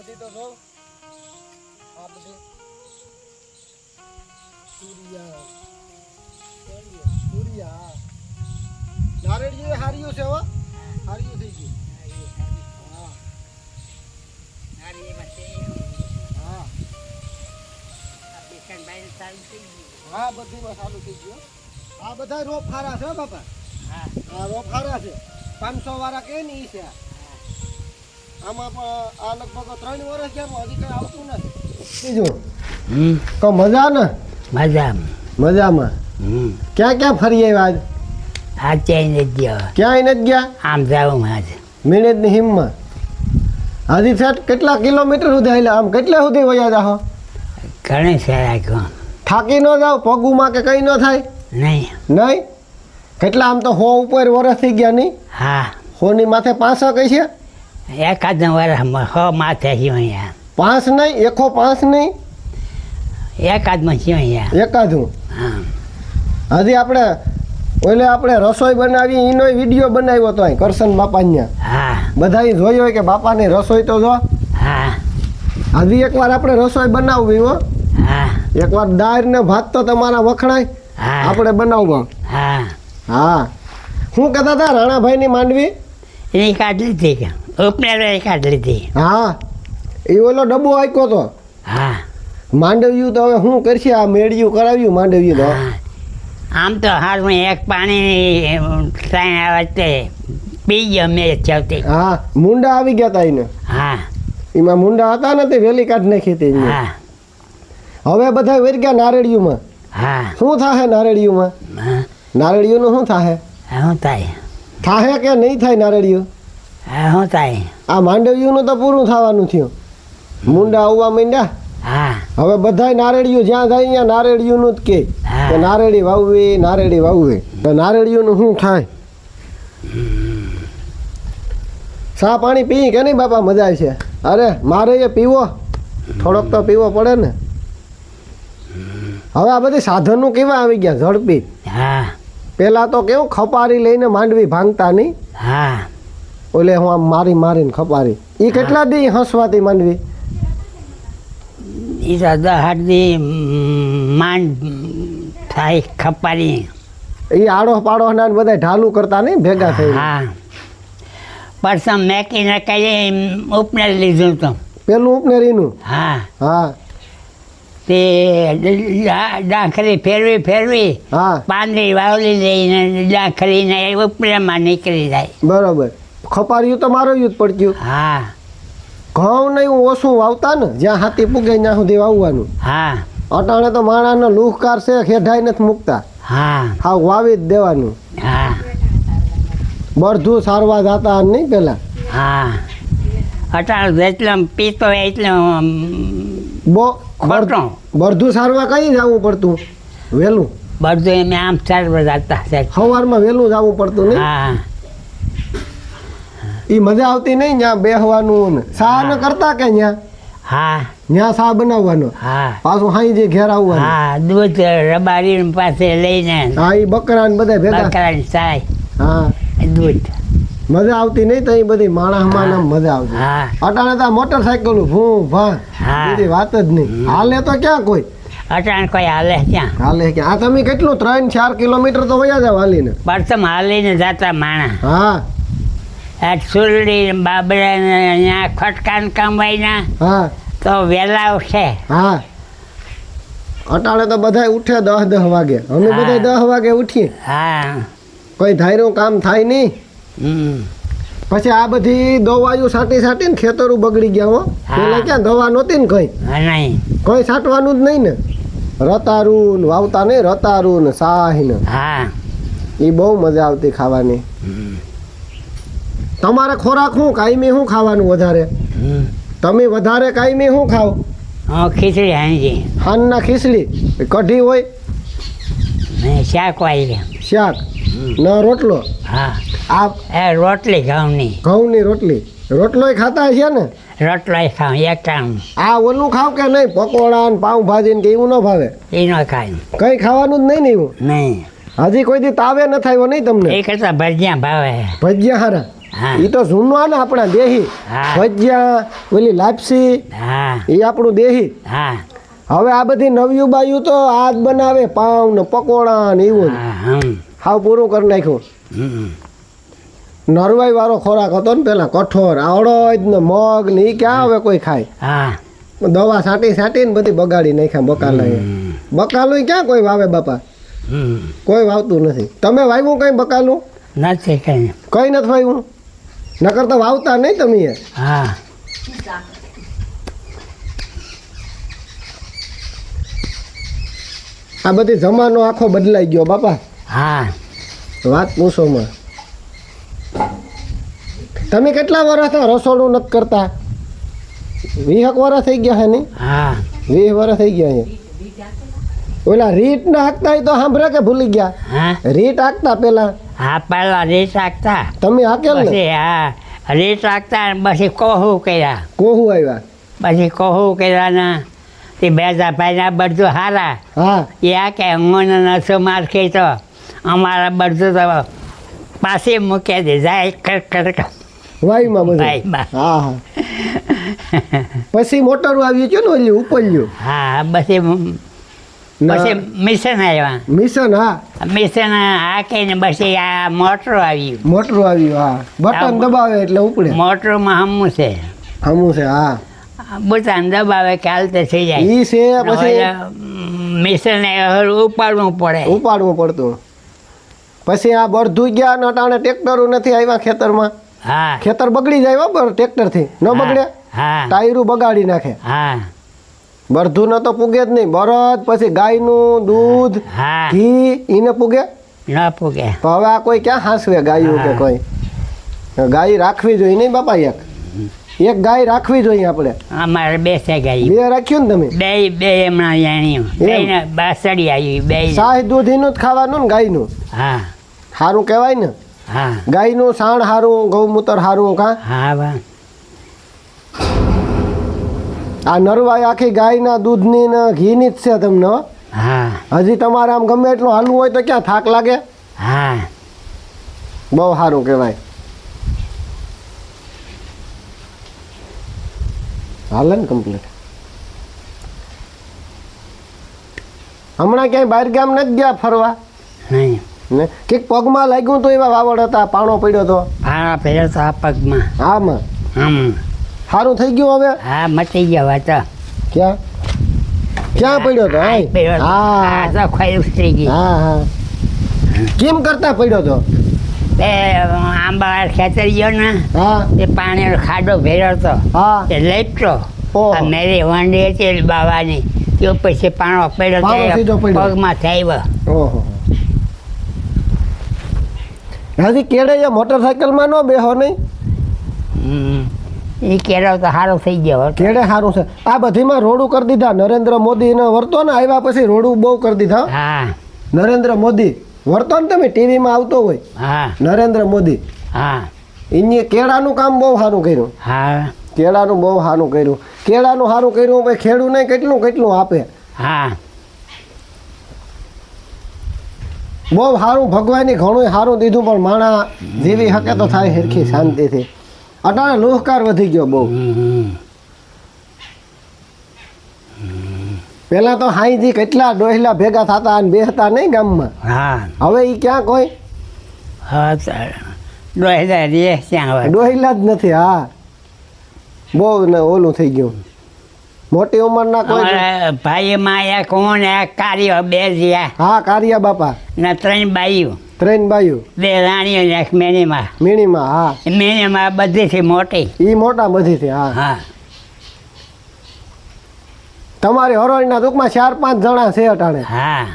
બધી તો જો આ બધી સૂર્યા. સૂર્યા. એ હાર્યું છે હો. હાર્યું થઈ ગયું હા. હા. હા બધીમાં સારું થઈ ગયું. આ બધા રોપ હારા છે હો બાપા. હા. રોપ હારા છે. પાંચસો વાળા કે ને ઈ છે આ. આમાં પણ આ લગભગ ત્રણ વર્ષ જેવું હજી કઈ આવતું નથી. બીજું? તો મજા ને? મજા મજામાં. ક્યાં ક્યાં ફરી આવ્યા આજ? ગયો. ક્યાંય નથી ગયા? આમ જાઉં આજ. મિનિટની હિમમાં હજી સેટ કેટલા કિલોમીટર સુધી હાલ્યા આમ કેટલા સુધી વયા જાઓ ઘણી છે રાખ્યું થાકી ન જાઓ? પગુમાં કે કંઈ ન થાય? નહીં. નહીં? કેટલા આમ તો હો ઉપર વરસ થઈ ગયા નહીં? હા. હોની માથે પાંચસો કઈ છે? એકાદ વર્ષમાં હ માથે છે અહીંયા. પાંચ નહીં એકો પાંચ નહીં? એકાદમાં છે અહીંયા. એકાદું? હા. હજી આપણે ઓલે આપણે રસોઈ બનાવી એનો વીડિયો બનાવ્યો તો કરશન બાપાને. હા. બધાએ જોયો હોય કે બાપાની રસોઈ તો જો. હા. હજી એકવાર આપણે રસોઈ બનાવવી હો. હા. એકવાર દાળ ને ભાત તો તમારા વખણાય. હા. આપણે બનાવવા. હા. હા. શું કહેતા હતા રાણાભાઈની માંડવી? એ કાઢી લીધી. એ કાઢ લીધી. હા એ ઓલો ડબ્બો આપ્યો તો. હા. માંડવ્યું તો હવે શું કરશે? આ મેળ્યું કરાવ્યું માંડવ્યું તો? હા. આમ તો હાલમાં એક પાણીની સાઈન આવે તે પી ગયો મેં ચવતી હા મુંડા આવી ગયા હતા એને. હા. એમાં મુંડા હતા ને તે વેલી કાઢ નાખી હતી હા. હવે બધા વેર ગયા નારેડિયુંમાં હા. શું થાહે નારેડિયુંમાં નારેડિયુંનું શું થાહે? શું થાય. થાહે કે નહીં થાય નારેડિયું હા થાય. આ માંડવ્યુંનું તો પૂરું થવાનું થયું. મુંડા આવવા માંડ્યા. હા. હવે બધાય નારેડિયું જ્યાં જાય ત્યાં નારેડિયુંનું જ કે. કે નારેડી વાવવી નારેડી વાવવી. તો નારેડિયુંનું શું થાય? સા પાણી પી કે નહીં બાપા મજા છે? અરે મારે એ પીવો. થોડોક તો પીવો પડે ને. હવે આ બધી સાધનો કેવા આવી ગયા ઝડપી? હા. પેલા તો કેવું ખપારી લઈને માંડવી ભાંગતા નહીં. હા. ઓલે હું આમ મારી મારીને ખપારી. એ કેટલા દી હસવાતી માંડવી? એ દાદા દહાડી માંડ થાય ખપારી. એ આડો પાડો ના બધા ઢાલું કરતા નહીં ભેગા થઈ હા. પરસમ મેકીને કઈ ઉપનેર લીધું તો. પેલું ઉપનેરીનું હા. હા. તે ડાંખરી ફેરવી ફેરવી હા. પાંદરી વાવલી લઈને ડાંખરીને ઉપનેરમાં નીકળી જાય. બરોબર. ખપાર્યું તો મારો યુદ્ધ પડ્યું હા. ઘઉં નહીં ઓછું વાવતા ને જ્યાં હાથી પૂગે ત્યાં સુધી વાવવાનું. હા. અટાણે તો માણાનો લુહકાર છે ખેઢાઈ નથી મૂકતા. હા. હા વાવી જ દેવાનું. હા. બરધું સારવા જાતા નહીં પેલા હા. અટાણ એટલે પીતો એટલે બો બરધું સારવા કઈ જવું પડતું? વહેલું બધું એમ આમ સારવા જાતા સવારમાં વહેલું જવું પડતું નહીં? હા. એ મજા આવતી નહીં ત્યાં બેહવાનું ને. સા ન કરતા કે ત્યાં હા. ત્યાં સા બનાવવાનો? હા. પાછું હાઈ જે ઘેર આવવાનું. હા દૂધ રબારી પાસે લઈને હા એ બકરા ને બધા ભેગા. ચાય હા. દૂધ. મજા આવતી નહીં તો એ બધી માણસમાં મજા આવતી. હા. અટાણે તો મોટરસાયકલ ભૂ ભા બીજી વાત જ નહીં હાલે તો ક્યાં કોઈ? અટાણ કોઈ હાલે ક્યાં? હાલે ક્યાં? આ તમે કેટલું ત્રણ ચાર કિલોમીટર તો વયા જાવ હાલીને. પરસમ હાલીને જાતા માણા. હા. સુરડી બાબરા અહીંયા ખટકાન કમાઈના હા. તો વેલા છે હા. અટાણે તો બધા ઉઠે દસ દસ વાગે. અમે બધા દસ વાગે ઉઠીએ. હા. કોઈ ધાર્યું કામ થાય નહીં. પછી આ બધી દવાયું સાટી સાટીને ખેતરું બગડી ગયા હો. પેલા ક્યાં દવા નહોતી ને કઈ? કોઈ સાટવાનું જ નહીં ને. રતારું ને વાવતા નહીં રતારું ને સાહી ને હા. એ બહુ મજા આવતી ખાવાની. તમારે ખોરાક શું? કાયમી શું ખાવાનું વધારે? તમે વધારે કાયમી શું ખાવ? હા ખીચડી હાંજી. હાનના ખીચડી? કઢી હોય? શાક વાળી શાક? ન રોટલો? હા. આ એ રોટલી ઘઉંની. ઘઉંની રોટલી. રોટલોય ખાતા છે ને? રોટલોય ખાવ એક ટાઈમ આ ઓલું ખાવ કે નહીં? પકોડા ને પાઉં ભાજી ને કે એવું ન ભાવે? એ ન ખાય. કઈ ખાવાનું જ નહીં ને એવું? નહીં. હજી કોઈ દી તાવે ન થાય નહીં તમને? એ કરતા ભજીયા ભાવે. ભજીયા હારા. એ તો જૂનો ને આપણા દેહી. ભજીયા ઓલી લાપસી એ આપણું દેહી. હવે આ બધી નવ્યું બાયું તો હાથ બનાવે પાઉં ને પકોડા ને એવું. હાવ પૂરું કરી નાખ્યું. નરવાઈ વાળો ખોરાક હતો ને પેલા કઠોર આવડોજ ને મગ ને એ ક્યાં હવે કોઈ ખાય? હા. દવા સાટી ને બધી બગાડી નાખ્યા બકાલો. બકાલું ક્યાં કોઈ વાવે બાપા? કોઈ વાવતું નથી. તમે વાવ્યું કઈ બકાલું? નથી કઈ. કઈ નથી વાવ્યું? નકર તો વાવતા નહીં તમે હા. આ બધી જમાનો આખો બદલાઈ ગયો બાપા. હા. વાત પૂછોમાં તમે કેટલા વર્ષ રસોડું નથી કરતા? વીસક વર્ષ થઈ ગયા હે નહીં? હા. વીસ વર્ષ થઈ ગયા અહીંયા ઓલા રીટ ના હાકતા તો સાંભળે કે ભૂલી ગયા? રીટ હાકતા પેલા હા પહેલા રેસ રાખતા તમે ને પછી હા રેસ રાખતા ને પછી કોહું કર્યા. કોહું આવ્યા? પછી કોહું કર્યા ના તે બેજા ભાઈના બધું હારા. હા. એ આ કે અંગોને નસો માર તો અમારા બધું તો પાસે મૂકી દે જાય કર કર વાયુમાં બધું. હા હા. પછી મોટરું આવ્યું છે ને ઓલી ઉપલ્યું હા પછી પછી મિશન આવ્યા. મિશન હા. મિશન હાકીને પછી આ મોટર આવ્યું. મોટર આવ્યું હા. બટન દબાવે એટલે ઉપડે. મોટરમાં હમું છે. હમું છે હા. બટન દબાવે કે તો થઈ જાય. ઈ છે પછી મિશન ઉપાડવું પડે. ઉપાડવું પડતું. પછી આ બળધું ગયા ને અટાણે ટ્રેક્ટરો નથી આવ્યા ખેતરમાં. હા. ખેતર બગડી જાય બરાબર બર ટ્રેક્ટરથી ન બગડે? હા. ટાયરું બગાડી નાખે. હા. બળધું ન તો પૂગે જ નહીં બળદ પછી ગાયનું દૂધ ઘી એને પૂગે? ના પૂગે. હવે આ કોઈ ક્યાં હાંસવે ગાયું કે. કોઈ? ગાય રાખવી જોઈએ નહીં બાપા એક? એક ગાય રાખવી જોઈએ આપણે. અમારે બે છે ગાય. બે રાખ્યું ને તમે? બે બે હમણાં જાણ્યું બાસડી આવી બે શાહ દૂધ એનું જ ખાવાનું ને ગાયનું? હા. સારું કહેવાય ને? હા. ગાયનું સાણ સારું ગૌમૂત્ર સારું કા? હા આ નરવાઈ આખી ગાયના દૂધની ને ઘીની જ છે તમને હા. હજી તમારે આમ ગમે એટલું હાલવું હોય તો ક્યાં થાક લાગે? હા. બહુ સારું કહેવાય. હાલે ને કમ્પ્લીટ હમણાં ક્યાંય બહાર ગામ નથી ગયા ફરવા? નહીં. ને? કંઈક પગમાં લાગ્યું તો એવા વાવડ હતા પાણો પડ્યો તો? હા પહેરતા પગમાં. આમાં? હમ સારું થઈ ગયું હવે? હા મટી ગયા વાતા ક્યાં? ક્યાં પડ્યો તો હા હા. તો થઈ ઉતરી ગઈ હા હા. કેમ કરતા પડ્યો તો? એ આંબા ખેતર ગયો ને હા. તે પાણીનો ખાડો ભેર્યો હતો હા. તે લેપટો. આ મેરી વાંડી હતી બાવાની. તો પછી પાણો પડ્યો પાણો. પગમાં થાય ઓહો. હજી કેડે મોટરસાયકલમાં ન બેહો નહીં? હમ. એ કેળો તો સારો થઈ ગયો કેળે સારું છે. આ બધીમાં રોડું કરી દીધા. નરેન્દ્ર મોદી ને વર્તો ને આવ્યા પછી રોડું બહુ કરી દીધા. હા. નરેન્દ્ર મોદી વર્તો ને તમે ટીવીમાં આવતો હોય. હા. નરેન્દ્ર મોદી. હા. એની કેળાનું કામ બહુ સારું કર્યું. હા. કેળાનું બહુ સારું કર્યું. કેળાનું સારું કર્યું ભાઈ ખેડૂત નહીં કેટલું કેટલું આપે? હા. બહુ સારું ભગવાનની ઘણું સારું દીધું પણ માણા જીવી હકે તો થાય સરખી શાંતિથી. અટાણે લોહકાર વધી ગયો બહુ. પેલા તો હાઈજી કેટલા ડોહલા ભેગા થતા અને બેસતા નહીં ગામમાં. હા. હવે એ ક્યાં કોઈ? હા ડોહલા રે હવે. ડોહલા જ નથી હા. બહુ ને ઓલું થઈ ગયું. મોટી ઉંમરના કોઈ ભાઈ માયા એક કોણ એક કાર્યો બે હા કારિયા બાપા. ને ત્રણ બાઈઓ. ત્રણ બાયું? બે રાણીઓ ને એક મેનીમાં મીણીમાં હા. મેનીમાં બધીથી મોટી. એ મોટા બધીથી હા. હા. તમારી હરોળના ટૂંકમાં ચાર પાંચ જણા છે અટાણે. હા.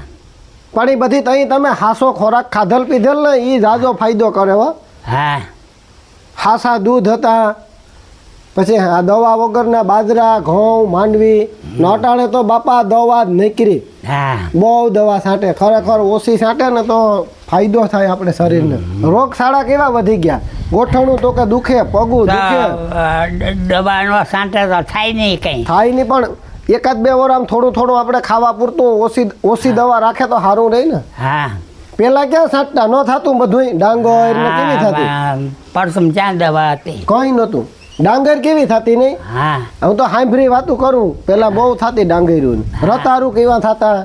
પણ એ બધી તઈ તમે હાસો ખોરાક ખાધલ પીધેલ ને એ જાજો ફાયદો કરે હો. હા. હાસા દૂધ હતા પછી આ દવા વગરના બાજરા ઘઉં માંડવી. નોટાણે તો બાપા દવા જ નીકળી. હા. બહુ દવા છાંટે. ખરેખર ઓછી છાંટે ને તો ફાયદો થાય આપણે શરીરને. રોગશાળા કેવા વધી ગયા? ગોઠણું તો કે દુખે પગું દુખે. દવાનો સાંટે તો થાય નહીં કઈ. થાય નહીં પણ એકાદ બે વાર આમ થોડું થોડું આપણે ખાવા પૂરતું ઓછી ઓછી દવા રાખે તો સારું રહે ને? હા. પેલા ક્યાં છાંટતા ન થતું બધું ડાંગર ને કેવી થતી? પરસમ ક્યાં દવા હતી. કઈ નતું ડાંગર કેવી થતી નહીં? હા. હું તો હાંભરી વાતું કરું. પેલા બહુ થતી ડાંગર્યું રતારું કેવા થતા?